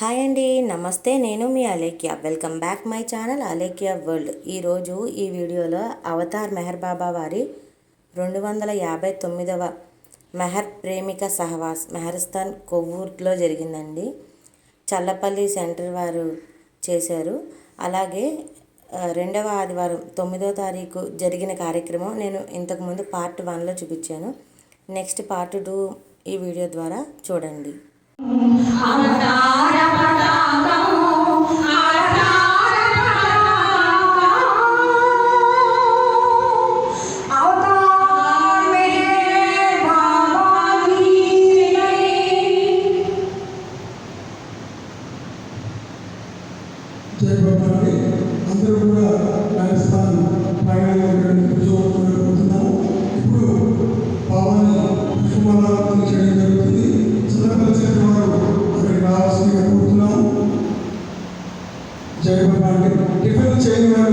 Hi అండి నమస్తే నేను మీ Alekhya. Welcome back my channel Alekhya world. ఈరోజు ఈ వీడియోలో అవతార్ మెహర్ బాబా వారి రెండు వందల యాభై తొమ్మిదవ మెహర్ ప్రేమిక సహవాస్ మెహర్స్థాన్ కొవ్వూర్లో జరిగిందండి. చల్లపల్లి సెంటర్ వారు చేశారు. అలాగే రెండవ ఆదివారం తొమ్మిదో తారీఖు జరిగిన కార్యక్రమం నేను ఇంతకుముందు పార్ట్ వన్లో చూపించాను. నెక్స్ట్ పార్ట్ టూ ఈ వీడియో ద్వారా చూడండి. అవతార పతాకము అవతార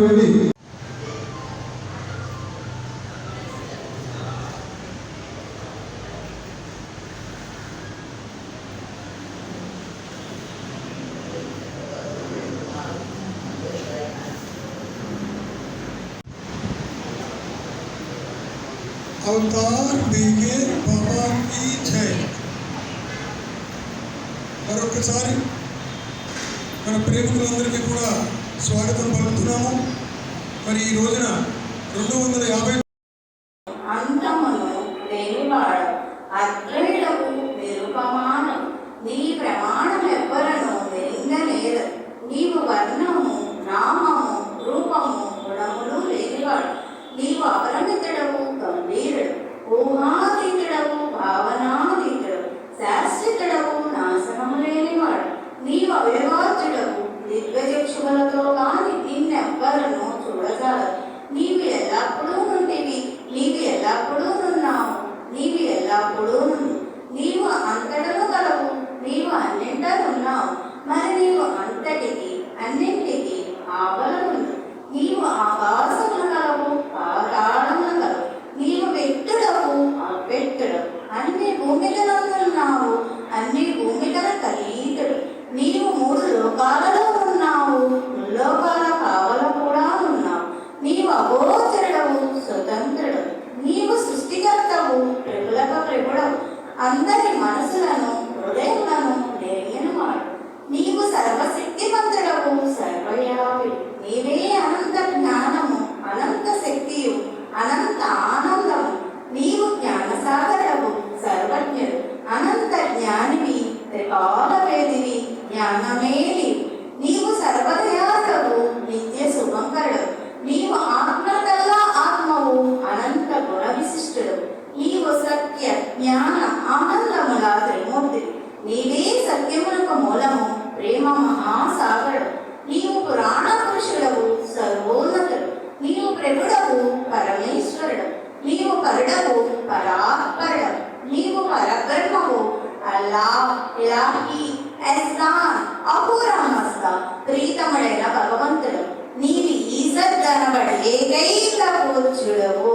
వెళ్ళి అవతార్ బీకే బాబా की జై మరొకసారి మన ప్రేమికులందరికీ కూడా స్వాగతం పలుకుతున్నాము. మరి ఈ రోజున రెండు వందల యాభై అంతమును లేనివాడు అద్వైతము నిరుపమానం. నీ ప్రమాణం ఎవ్వరను వెలింగలేదు నీవు వర్ణము నామము రూపము గుణములు లేనివాడు. నీవు అపరిమితుడవు గంభీరుడు. ఊహాతీతుడవు భావనాతీతుడు. శాశ్వతుడవు నాశనము లేనివాడు. నీవు అంతటికి అన్నింటికి ఆవలముందు నీవు ఆకాశమున గలవు పాతాళమున నీవు వ్యక్తుడవు అవ్యక్తుడు అన్ని భూమికలందున్నావు అన్ని భూమికల కలీతుడు నీవు మూడు లోకాలలో ఉన్నావు లోకాల కావల కూడా ఉన్నావు. నీవు అగోచరుడవు స్వతంత్రుడు నీవు సృష్టికర్తవు ప్రభులకు ప్రభుడవు అందరి మనసులను వశిష్ఠుడు నీవు సత్య జ్ఞాన ఆనందముల త్రిమూర్తి నీవే సత్యములకు మూలము ప్రేమ మహాసాగరుడు నీవు పురాణ పురుషుడవు సర్వోన్నతుడు నీవు ప్రభుడవు పరమేశ్వరుడు నీవు పరుడవు పరాత్పరుడు నీవు పరబ్రహ్మవు అల్లా ఇలాహి ఎహ్సాన్ అపూరమస్త ప్రీతముడైన భగవంతుడు నీవి ఈజత్ అనబడి ఏకైక కూర్చుడవు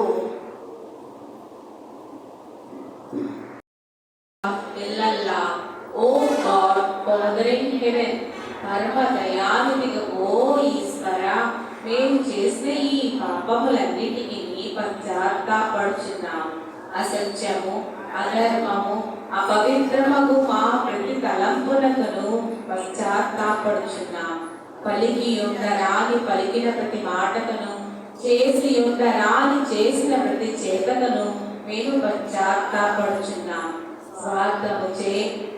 పరమ దయానిధిగా ఓ ఈశ్వర మేము చేసిన ఈ పాపములన్నిటికీ నీ పశ్చాత్తాపడుచున్నాం అసత్యము అధర్మము అపవిత్రమగు మా ప్రతి తలంపులకును పశ్చాత్తాపడుచున్నాము పలికి ఉండరాని పలికిన ప్రతి మాటకను చేసి ఉండరాని చేసిన ప్రతి చేతకను మేము పశ్చాత్తాపడుచున్నాం స్వార్థముచే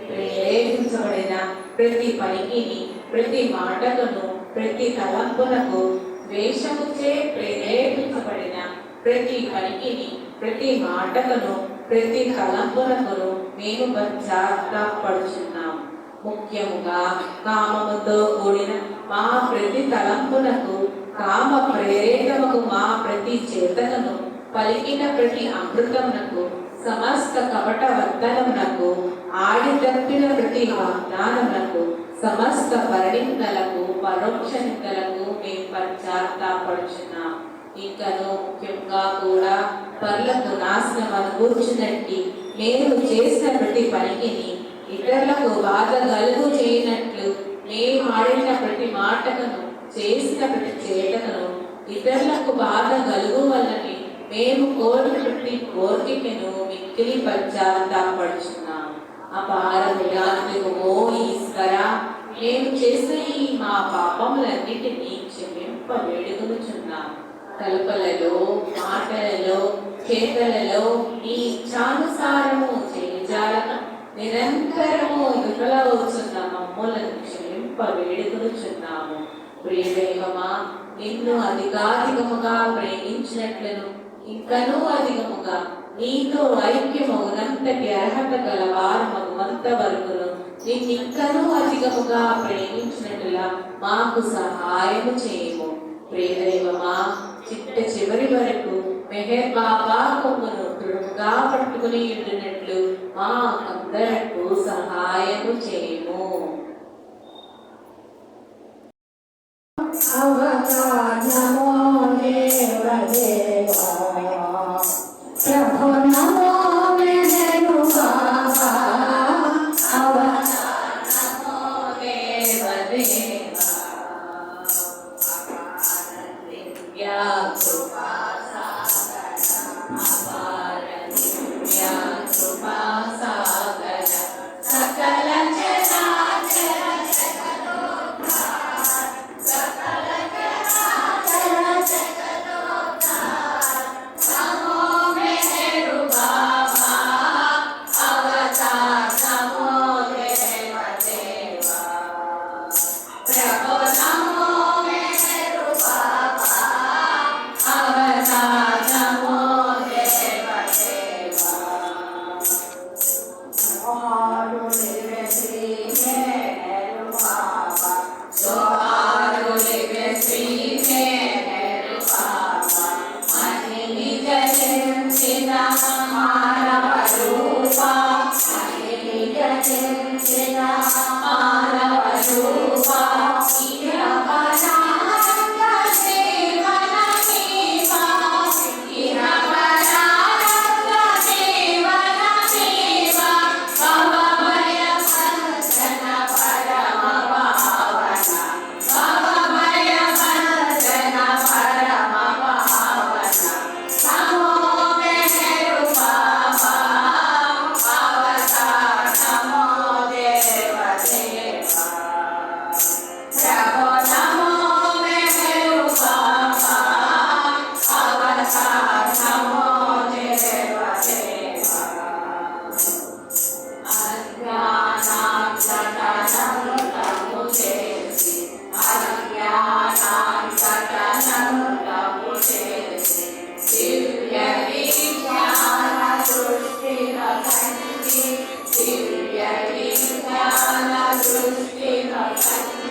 ప్రేరేపించబడిన ప్రతి పనికిని ప్రతి మాటలను ప్రతి తలంపునకు ద్వేషముచే ప్రేరేపించబడిన ప్రతి పనికిని ప్రతి మాటలను ప్రతి తలంపునకును మేము పశ్చాత్తాపడుచున్నాం ముఖ్యముగా కామముతో కూడిన మా ప్రతి తలంపునకు కామ ప్రేరేతముకు మా ప్రతి చేతనను పలికిన ప్రతి అమృతమునకు సమస్త కపట వర్తనమునకు ఆడిదప్పిన వాగ్దానములకు సమస్త పరిణితులకు పరోక్షణితులకు మేము పశ్చాత్తాపడుచున్నాం ఇంకను ముఖ్యంగా కూడా పర్లకు నాశనం కూర్చున్నట్టి మేము చేసిన ప్రతి పనికిని ఇతరులకు బాధ గలుగు చేయనట్లు మేము ఆడిన ప్రతి మాటలను చేసిన ప్రతి చేతను ఇతరులకు బాధ కలుగు వల్లని మేము కోరిన ప్రతి కోరికను మిక్కిలి పశ్చాత్తాపడుచున్నాము అపార అపారములాంటి ఓ ఈశ్వర మేము చేసిన ఈ మా పాపములన్నిటినీ క్షమింప వేడుకొనుచున్నాం. కల్పలలో మాటలలో చేతలలో ఈ ఇచ్ఛానుసారము చేజాలక నిరంతరము విఫలవుతున్న మమ్ములను క్షమింప వేడుకొనుచున్నాము. ప్రియదైవమా నిన్ను అధికాధికముగా ప్రేమించినట్లను ఇంకనూ అధికముగా. నీతో ఐక్యమౌనంతటి అర్హత గలవారు మగుమంత వరకును నిన్నింకనూ అధికముగా ప్రేమించినట్లుగా మాకు సహాయము చేయము. ప్రియదైవమా చిట్ట చివరి వరకు మెహర్ బాబా కొమ్మను దృఢంగా పట్టుకుని ఉండినట్లు మా అందరకు grace చింతిన పరమశోభా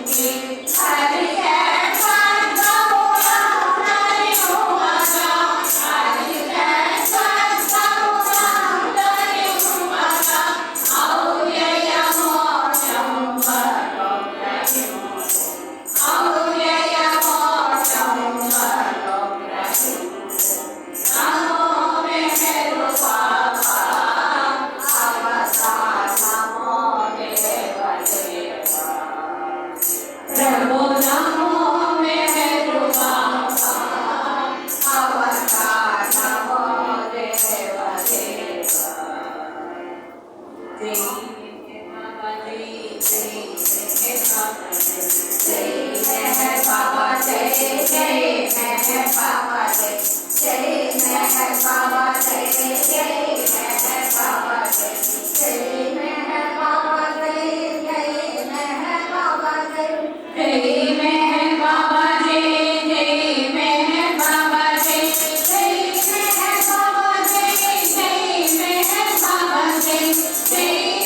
Thank you. మా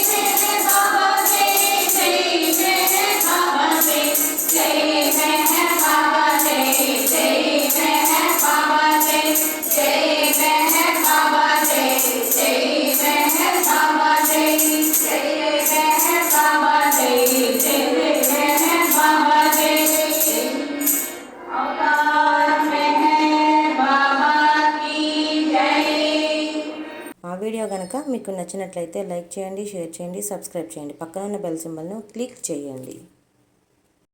కనుక మీకు నచ్చినట్లయితే లైక్ చేయండి షేర్ చేయండి సబ్స్క్రైబ్ చేయండి. పక్కన ఉన్న బెల్ సింబల్ను క్లిక్ చేయండి.